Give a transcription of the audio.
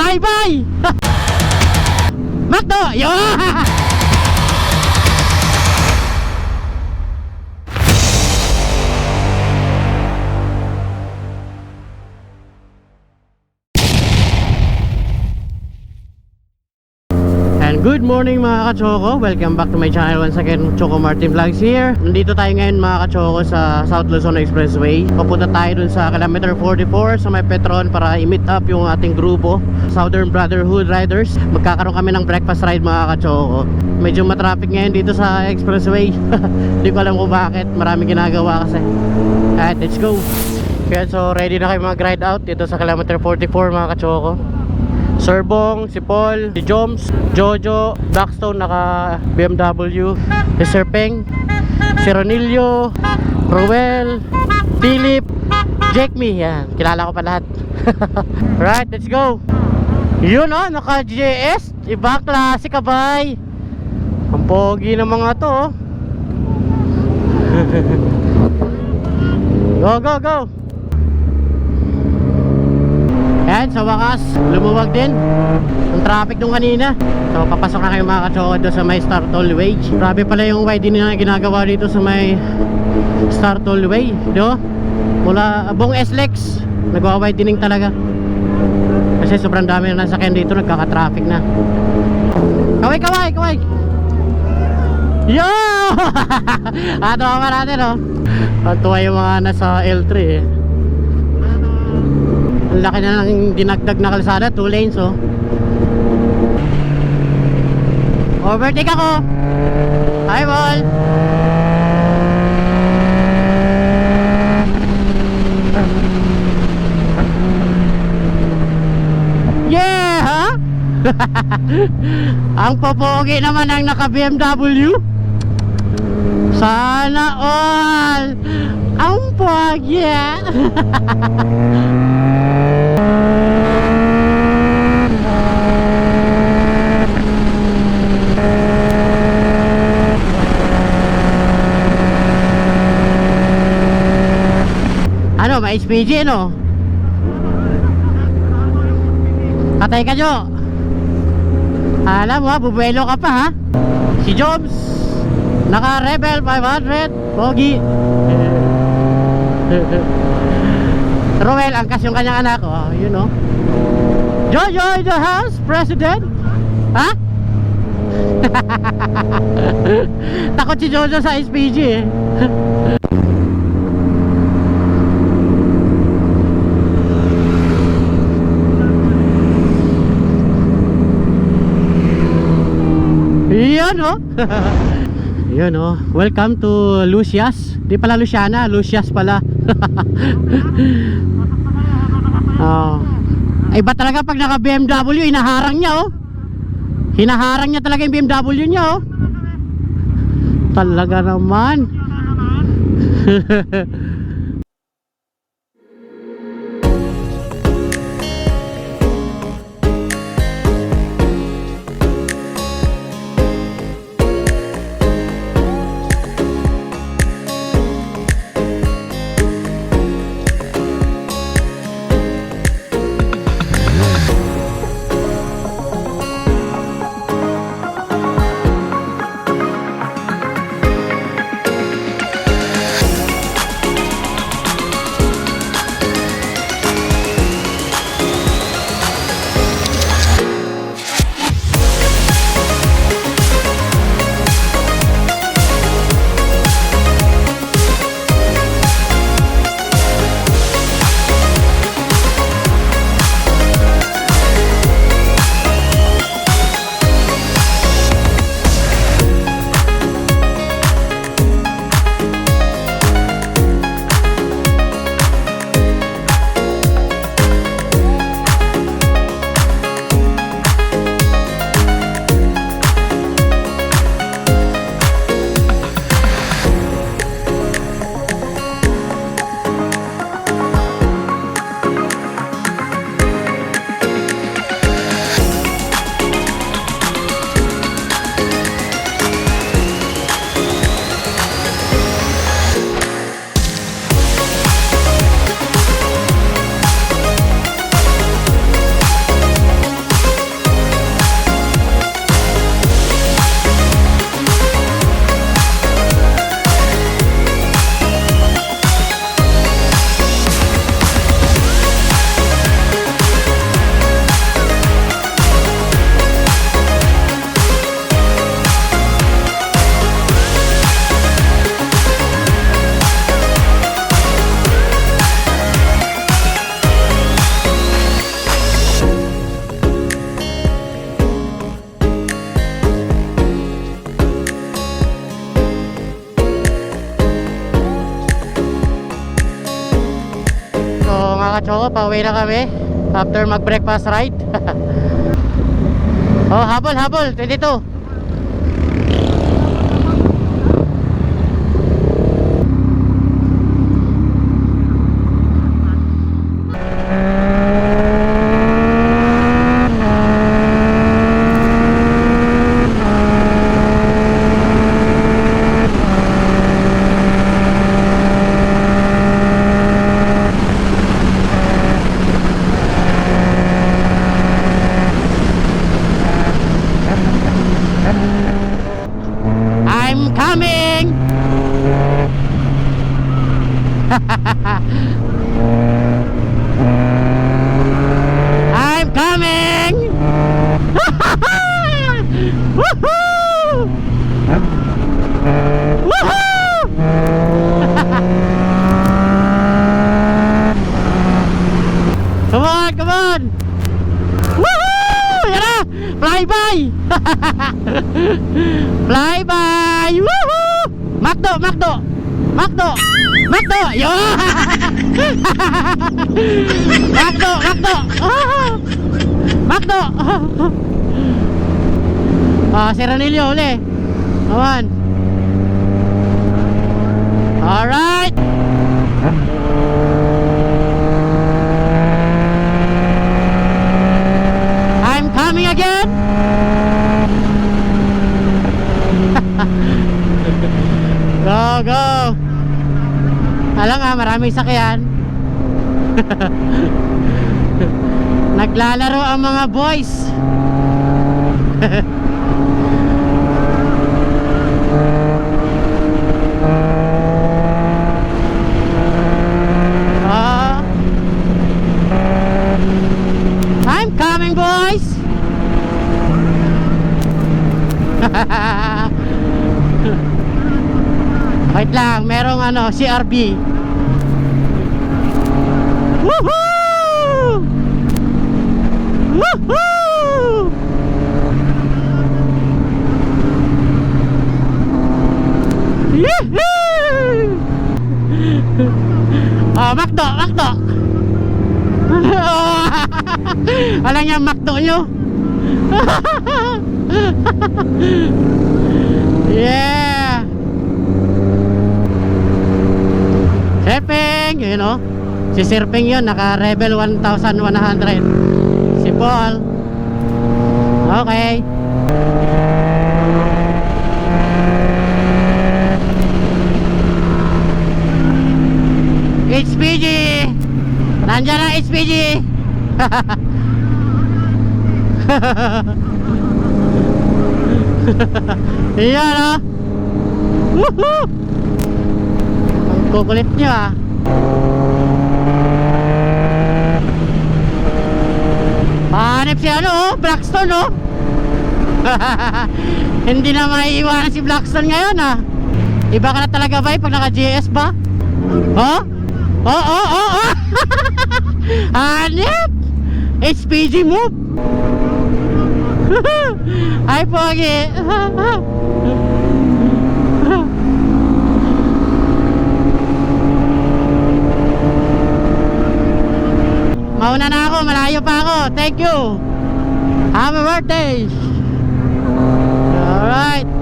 ไปไป มัตเตอร์เยอะ good morning mga kachoko Welcome back to my channel. Once again Choco Martin Vlogs here. Nandito tayo ngayon mga kachoko sa South Luzon Expressway. Papunta tayo dun sa kilometer 44 sa may Petron para i-meet up yung ating grupo Southern Brotherhood Riders. Magkakaroon kami ng breakfast ride mga kachoko Medyo matraffic ngayon dito sa expressway. Hindi ko alam kung bakit. Marami ginagawa kasi. Alright, let's go. Kaya so ready na kayo mag-ride out dito sa kilometer 44 mga kachoko Sir Bong, si Paul, si Joms, Jojo, Blackstone naka BMW, si Sir Peng, si Ronilio, Ruel, Philip, Jake Me, yan, kilala ko pa lahat. right, let's go. Yun oh, naka JS, iba klase kabay. Ang pogi ng mga to oh. go, go, go. Ayan, sa wakas, lumuwag din ang traffic nung kanina. So, papasok na kayo mga katsoko sa may Star Tollway. Grabe pala yung widening na ginagawa dito sa may Star Tollway. Do? Mula buong SLEX, nagwa-widening talaga. Kasi sobrang dami na nasakyan dito, nagkaka-traffic na. Kaway, kaway, kaway! Yo! Ato ka natin, oh. Ang tuwa yung mga nasa L3, eh. Laki na ng dinagdag na kalsada, 2 lanes oh. Overtake ako. Hi, Ball. Yeah, ha? Ang popogi naman ang naka BMW. Sana all. Ang pogi. Ano, may SPG ano? Katay ka nyo Alam mo ha, bubuelo ka pa ha? Si Jobs Naka Rebel 500 Pogi. Roel, angkas yung kanyang anak oh, You know. Jojo in the house, President. Ha? Takot si Jojo sa SPG eh Yan Yan oh. Welcome to Lucias. Di pala Luciana, Lucias pala. oh. Ay ba talaga pag naka BMW, inaharang niya oh. Hinaharang niya talaga yung BMW niya oh. Talaga naman. kachoko, pauwi na kami after mag-breakfast ride. oh, habol, habol, 22. I'm coming! I'm coming! Woohoo! Woohoo! come on, come on! Woohoo! Yan na! Fly by! Fly by! Woohoo! Makdo, Makdo! Makdo! Makdo! Yo! Makdo, Makdo! Makdo! Ah, si Ranilio uli. On. Alright! I'm coming again! Go, go! Alam nga, maraming sakyan. Naglalaro ang mga boys. Ah. I'm coming! Wait lang, merong ano, CRB. Woohoo! Woohoo! Yehoo! Oh, Makdo, Makdo. Alam niya, Makdo nyo. yeah! Surfing, you know. Si Surfing yun, naka Rebel 1100. Si Paul. Okay. HPG! Nandiyan ang HPG! Iyan oh! Woohoo! Ang kukulit nyo ah! Hanip si ano oh, Blackstone oh! Hindi na maiiwanan si Blackstone ngayon ah! Iba ka na talaga ba pag naka-GS ba? Oh? Oh, oh, oh, oh! Hanip! HPG move! Ay, pogi! Mauna na ako, malayo pa ako. Thank you. Happy birthday. Alright.